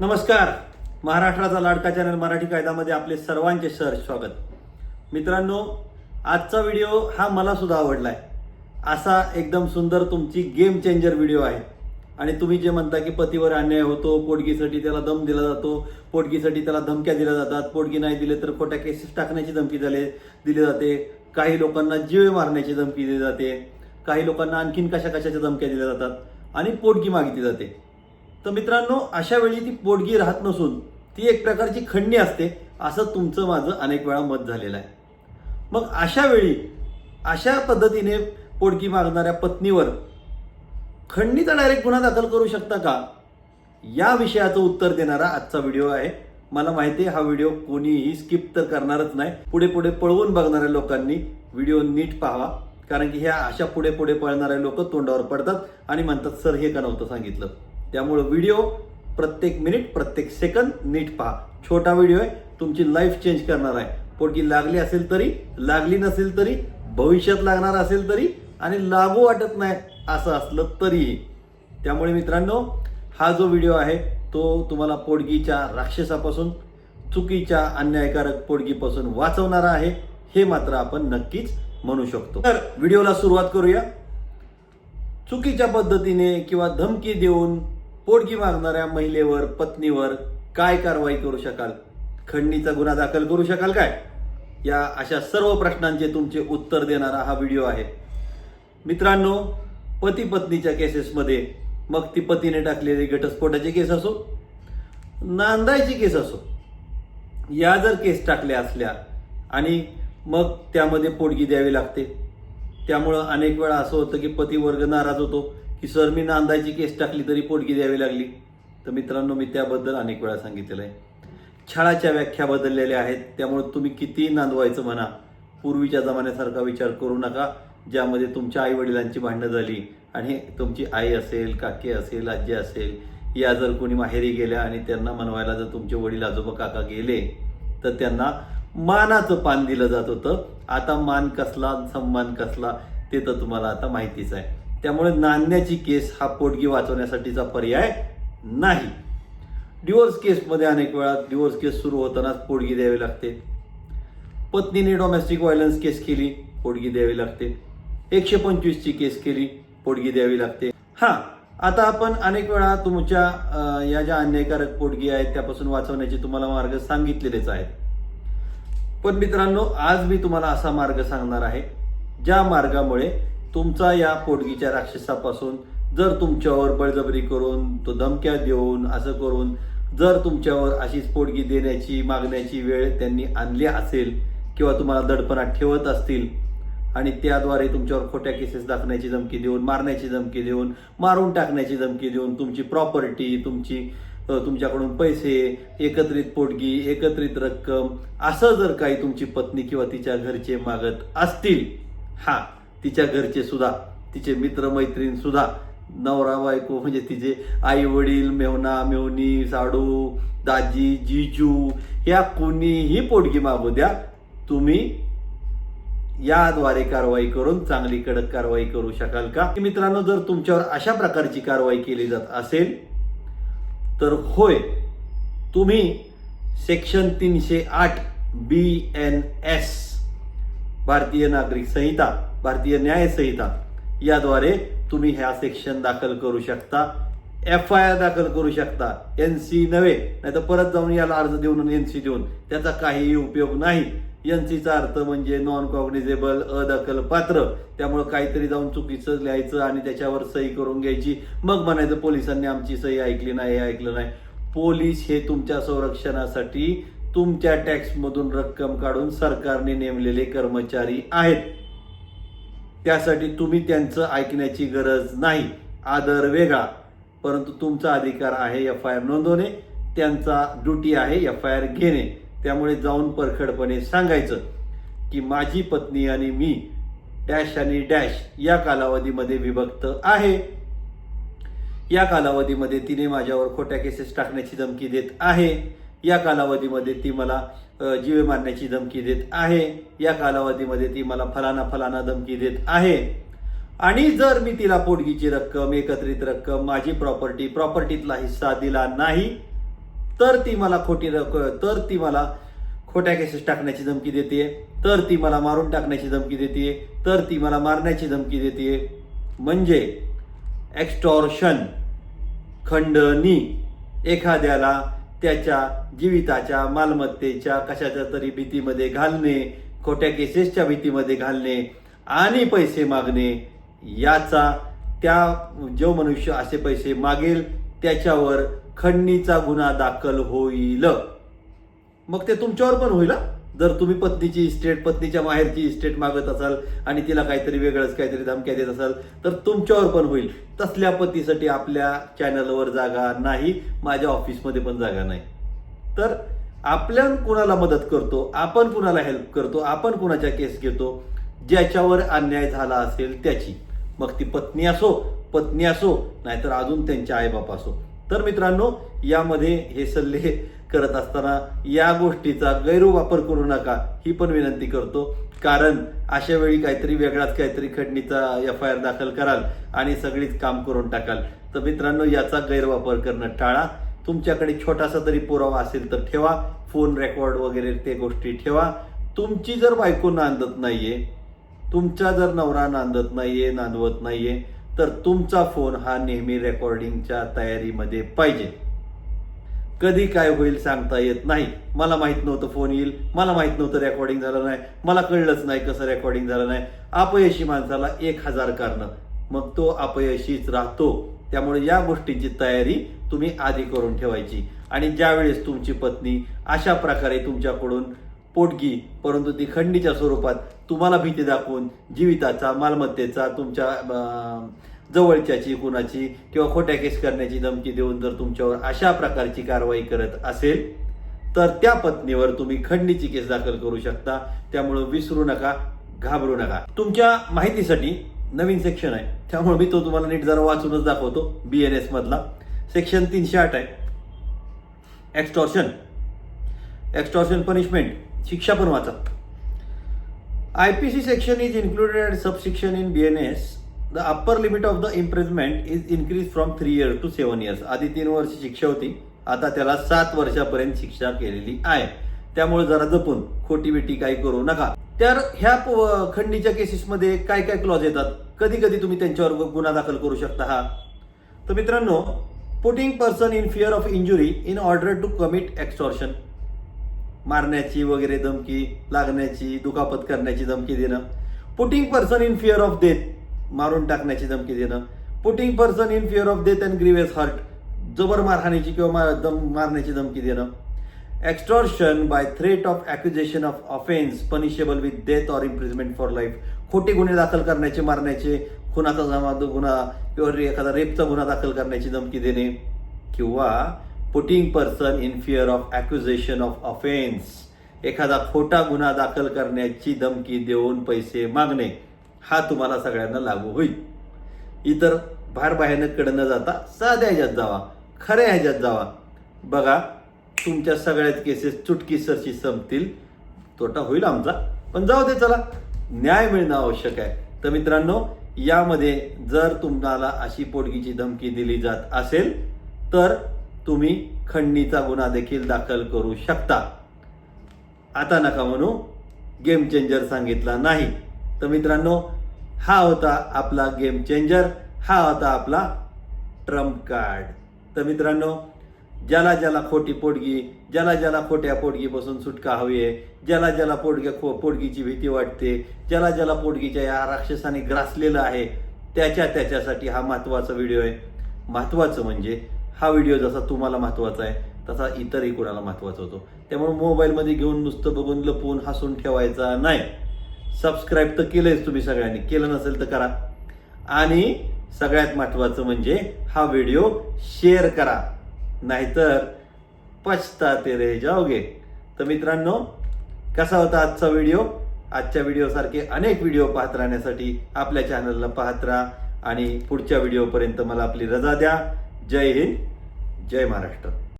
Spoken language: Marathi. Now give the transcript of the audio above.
नमस्कार. महाराष्ट्राचा लाडका चॅनल मराठी कायदामध्ये आपले सर्वांचे सर स्वागत. मित्रांनो आजचा व्हिडिओ हा मला सुद्धा आवडला आहे असा एकदम सुंदर तुमची गेम चेंजर व्हिडिओ आहे. आणि तुम्ही जे म्हणता की पतीवर अन्याय होतो पोटगीसाठी त्याला दम दिला जातो पोटगीसाठी त्याला धमक्या दिल्या जातात पोटगी नाही दिले तर खोट्या केसेस टाकण्याची धमकी झाले दिली जाते. काही लोकांना जीवे मारण्याची धमकी दिली जाते. काही लोकांना आणखीन कशा कशाच्या धमक्या दिल्या जातात आणि पोटगी मागितली जाते. तर मित्रांनो अशा वेळी ती पोटगी राहत नसून ती एक प्रकारची खंडणी असते असं तुमचं माझं अनेक वेळा मत झालेलं आहे. मग अशा वेळी अशा पद्धतीने पोटगी मागणाऱ्या पत्नीवर खंडणीचा डायरेक्ट गुन्हा दाखल करू शकता का? या विषयाचं उत्तर देणारा आजचा व्हिडिओ आहे. मला माहिती आहे हा व्हिडिओ कोणीही स्किप तर करणारच नाही. पुढे पुढे पळवून बघणाऱ्या लोकांनी व्हिडिओ नीट पाहावा. कारण की ह्या अशा पुढे पुढे पळणारे लोक तोंडावर पडतात आणि म्हणतात सर हे का नव्हतं सांगितलं? त्यामुळं व्हिडिओ प्रत्येक मिनिट प्रत्येक सेकंद नीट पहा. छोटा व्हिडिओ आहे तुमची लाईफ चेंज करणार आहे. पोटगी लागली असेल तरी लागली नसेल तरी भविष्यात लागणार असेल तरी आणि लागू वाटत नाही असं असलं तरीही. त्यामुळे मित्रांनो हा जो व्हिडिओ आहे तो तुम्हाला पोटगीच्या राक्षसापासून चुकीच्या अन्यायकारक पोडगीपासून वाचवणारा आहे हे मात्र आपण नक्कीच म्हणू शकतो. तर व्हिडिओला सुरुवात करूया. चुकीच्या पद्धतीने किंवा धमकी देऊन पोटगी मागणाऱ्या महिलेवर पत्नीवर काय कारवाई करू शकाल? खंडणीचा गुन्हा दाखल करू शकाल काय? या अशा सर्व प्रश्नांचे तुमचे उत्तर देणारा हा व्हिडिओ आहे. मित्रांनो पती पत्नीच्या केसेसमध्ये मग ती पतीने टाकलेली घटस्फोटाची केस असो नांदायची केस असो या जर केस टाकल्या असल्या आणि मग त्यामध्ये पोटगी द्यावी लागते. त्यामुळं अनेक वेळा असं होतं की पती वर्ग नाराज होतो. की सर मी नांदायची केस टाकली तरी पोटगी द्यावी लागली. तर मित्रांनो मी त्याबद्दल अनेक वेळा सांगितलेलं आहे छळाच्या व्याख्या बदललेल्या आहेत. त्यामुळे तुम्ही किती नांदवायचं म्हणा पूर्वीच्या जमान्यासारखा विचार करू नका ज्यामध्ये तुमच्या आई वडिलांची भांडणं झाली आणि तुमची आई असेल काकी असेल आजी असेल या जर कोणी माहेरी गेल्या आणि त्यांना मनवायला जर तुमचे वडील आजोबा काका गेले तर त्यांना मानाचं पान दिलं जात होतं. आता मान कसला सन्मान कसला ते तर तुम्हाला आता माहितीच आहे. त्यामुळे नांदण्याची केस हा पोटगी वाचवण्यासाठीचा पर्याय नाही. डिवोर्स केसमध्ये अनेक वेळा डिवोर्स केस सुरू होतानाच पोटगी द्यावी लागते. पत्नीने डोमेस्टिक व्हायलन्स केस केली पोटगी द्यावी लागते. एकशे पंचवीसची केस केली पोटगी द्यावी लागते. हा आता आपण अनेक वेळा तुमच्या या ज्या अन्यायकारक पोटगी आहेत त्यापासून वाचवण्याचे तुम्हाला मार्ग सांगितलेलेच आहेत. पण मित्रांनो आज मी तुम्हाला असा मार्ग सांगणार आहे ज्या मार्गामुळे तुमचा या पोटगीच्या राक्षसापासून जर तुमच्यावर बळजबरी करून तो धमक्या देऊन असं करून जर तुमच्यावर अशीच पोटगी देण्याची मागण्याची वेळ त्यांनी आणली असेल किंवा तुम्हाला दडपणात ठेवत असतील आणि त्याद्वारे तुमच्यावर खोट्या केसेस दाखवण्याची धमकी देऊन मारण्याची धमकी देऊन मारून टाकण्याची धमकी देऊन तुमची प्रॉपर्टी तुमची तुमच्याकडून पैसे एकत्रित पोटगी एकत्रित रक्कम असं जर काही तुमची पत्नी किंवा तिच्या घरचे मागत असतील हा तिच्या घरचे सुद्धा तिचे मित्रमैत्रीण सुद्धा नवरा बायको म्हणजे तिचे आई वडील मेवना मेवणी साडू दाजी जिजू या कोणीही पोटगी मागू द्या तुम्ही याद्वारे कारवाई करून चांगली कडक कारवाई करू शकाल का मित्रांनो जर तुमच्यावर अशा प्रकारची कारवाई केली जात असेल तर होय तुम्ही सेक्शन तीनशे आठ बी एन एस भारतीय नागरिक संहिता भारतीय न्याय संहिता याद्वारे तुम्ही ह्या सेक्शन दाखल करू शकता. एफ आय आर दाखल करू शकता. एन सी नव्हे नाही तर परत जाऊन याला अर्ज देऊन एन सी देऊन. त्याचा काहीही उपयोग नाही. एन सीचा अर्थ म्हणजे नॉन कॉग्निझेबल अदखल पात्र त्यामुळे काहीतरी जाऊन चुकीचं लिहायचं आणि त्याच्यावर सही करून घ्यायची. मग म्हणायचं पोलिसांनी आमची सही ऐकली नाही हे ऐकलं नाही. पोलीस हे तुमच्या संरक्षणासाठी तुमच्या टॅक्समधून रक्कम काढून सरकारने नेमलेले कर्मचारी आहेत. त्यासाठी तुम्ही त्यांचं ऐकण्याची गरज नाही. आदर वेगळा. परंतु तुमचा अधिकार आहे एफ आय आर नोंदवणे. त्यांचा ड्युटी आहे एफ आय आर घेणे. त्यामुळे जाऊन परखडपणे सांगायचं की माझी पत्नी आणि मी डॅश आणि डॅश या कालावधीमध्ये विभक्त आहे. या कालावधीमध्ये तिने माझ्यावर खोट्या केसेस टाकण्याची धमकी देत आहे. या कालावधीमध्ये ती मला जीवे मारण्याची धमकी देत आहे. या कालावधीमध्ये ती मला फलाना फलाना धमकी देत आहे. आणि जर मी तिला पोटगीची रक्कम एकत्रित रक्कम माझी प्रॉपर्टी प्रॉपर्टीतला हिस्सा दिला नाही तर ती मला खोटी रक- तर ती मला खोट्या केसेस टाकण्याची धमकी देते तर ती मला मारून टाकण्याची धमकी देते तर ती मला मारण्याची धमकी देते. म्हणजे एक्स्टॉर्शन खंडणी एखाद्याला त्याच्या जीविताच्या मालमत्तेच्या कशाच्या तरी भीतीमध्ये घालणे खोट्या केसेसच्या भीतीमध्ये घालणे आणि पैसे मागणे याचा त्या जो मनुष्य असे पैसे मागेल त्याच्यावर खंडणीचा गुन्हा दाखल होईल. मग ते तुमच्यावर पण होईल जर तुम्ही पत्नीची इस्टेट पत्नीच्या माहेरची इस्टेट मागत असाल आणि तिला काहीतरी वेगळंच काहीतरी धमक्या देत असाल तर तुमच्यावर पण होईल. तसल्या पतीसाठी आपल्या चॅनलवर जागा नाही माझ्या ऑफिसमध्ये पण जागा नाही. तर आपल्या कुणाला मदत करतो आपण कुणाला हेल्प करतो आपण कुणाच्या केस घेतो ज्याच्यावर अन्याय झाला असेल त्याची. मग ती पत्नी असो पत्नी असो नाहीतर अजून त्यांचे आईबाप असो. तर मित्रांनो यामध्ये हे सल्ले करत असताना या गोष्टीचा गैरवापर करू नका ही पण विनंती करतो. कारण अशा वेळी काहीतरी वेगळाच काहीतरी खंडणीचा एफ आय आर दाखल कराल आणि सगळीच काम करून टाकाल. तर मित्रांनो याचा गैरवापर करणं टाळा. तुमच्याकडे छोटासा तरी पुरावा असेल तर ठेवा. फोन रेकॉर्ड वगैरे ते गोष्टी ठेवा. तुमची जर बायको नांदत नाहीये तुमचा जर नवरा नांदत नाहीये नांदवत नाहीये तर तुमचा फोन हा नेहमी रेकॉर्डिंगच्या तयारीमध्ये पाहिजे. कधी काय होईल सांगता येत नाही. मला माहीत नव्हतं फोन येईल. मला माहीत नव्हतं रेकॉर्डिंग झालं नाही. मला कळलंच नाही कसं रेकॉर्डिंग झालं नाही. अपयशी माणसाला एक हजार कारणं. मग तो अपयशीच राहतो. त्यामुळे या गोष्टींची तयारी तुम्ही आधी करून ठेवायची. आणि ज्यावेळेस तुमची पत्नी अशा प्रकारे तुमच्याकडून पोटगी परंतु ती खंडीच्या स्वरूपात तुम्हाला भीती दाखवून जीविताचा मालमत्तेचा तुमच्या जवळच्याची कुणाची किंवा खोट्या केस करण्याची धमकी देऊन जर तुमच्यावर अशा प्रकारची कारवाई करत असेल तर त्या पत्नीवर तुम्ही खंडीची केस दाखल करू शकता. त्यामुळं विसरू नका घाबरू नका. तुमच्या माहितीसाठी नवीन सेक्शन आहे. त्यामुळे मी तो तुम्हाला नीट जरा वाचूनच दाखवतो. बी एन एस मधला. सेक्शन तीनशे आठ आहे. एक्स्टॉर्शन एक्स्टॉर्शन पनिशमेंट शिक्षा पण वाचा. Section is included subsection in B N S the upper limit of the imprisonment is increase from three years to seven years आधी तीन वर्ष शिक्षा होती. आता त्याला सात वर्षापर्यंत शिक्षा केलेली आहे. त्यामुळे जरा जपून खोटी बिटी काही करू नका. तर ह्या खंडीच्या केसेसमध्ये काय काय क्लॉज येतात? कधी कधी तुम्ही त्यांच्यावर गुन्हा दाखल करू शकता हा. तर मित्रांनो putting person in fear of injury in order to commit extortion मारण्याची वगैरे धमकी लागण्याची दुखापत करण्याची धमकी देणं. Putting person in fear of death मारून टाकण्याची धमकी देणं. Putting person in fear of death and grievous hurt जबर मारहाणीची किंवा मा- दम मारण्याची धमकी देणं. Extortion by threat of accusation of offence punishable with death or imprisonment for life खोटे गुन्हे दाखल करण्याचे मारण्याचे खुनाचा जमा गुन्हा किंवा एखादा रेपचा गुन्हा दाखल करण्याची धमकी देणे. किंवा putting person in fear of accusation of offence एखादा खोटा गुन्हा दाखल करण्याची धमकी देऊन पैसे मागणे. हा तुम्हाला सगळ्यांना लागू होईल. इतर बाहेर बाहेरकडे न जाता साध्या ह्याच्यात जावा खऱ्या ह्याच्यात जावा. बघा तुमच्या सगळ्याच केसेस चुटकीसरशी संपतील. तोटा होईल आमचा पण जाऊ दे चला. न्याय मिळणं आवश्यक आहे. तर मित्रांनो यामध्ये जर तुम्हाला अशी पोटगीची धमकी दिली जात असेल तर तुम्ही खंडणीचा गुन्हा देखील दाखल करू शकता. आता नका म्हणू गेम चेंजर सांगितला नाही. तर मित्रांनो हा होता आपला गेम चेंजर हा होता आपला ट्रम्प कार्ड तर मित्रांनो ज्याला ज्याला खोटी पोटगी ज्याला ज्याला खोट्या पोटगीपासून सुटका हवी आहे ज्याला ज्याला पोटग्या खो पोटगीची भीती वाटते ज्याला ज्याला पोटगीच्या या राक्षसाने ग्रासलेलं आहे त्याच्या त्याच्यासाठी हा महत्त्वाचा व्हिडिओ आहे. महत्त्वाचं म्हणजे हा व्हिडिओ जसा तुम्हाला महत्त्वाचा आहे तसा इतरही कोणाला महत्त्वाचा होतो. त्यामुळे मोबाईलमध्ये घेऊन नुसतं बघून लपवून हसून ठेवायचा नाही. सबस्क्राईब तर केलंयच तुम्ही सगळ्यांनी. केलं नसेल तर करा. आणि सगळ्यात महत्त्वाचं म्हणजे हा व्हिडिओ शेअर करा. नाहीतर पछताते रे जाओगे. तर मित्रांनो कसा होता आजचा व्हिडिओ? आजच्या व्हिडिओसारखे अनेक व्हिडिओ पाहत राहण्यासाठी आपल्या चॅनलला पाहत राहा आणि पुढच्या व्हिडिओपर्यंत मला आपली रजा द्या. जय हिंद जय महाराष्ट्र.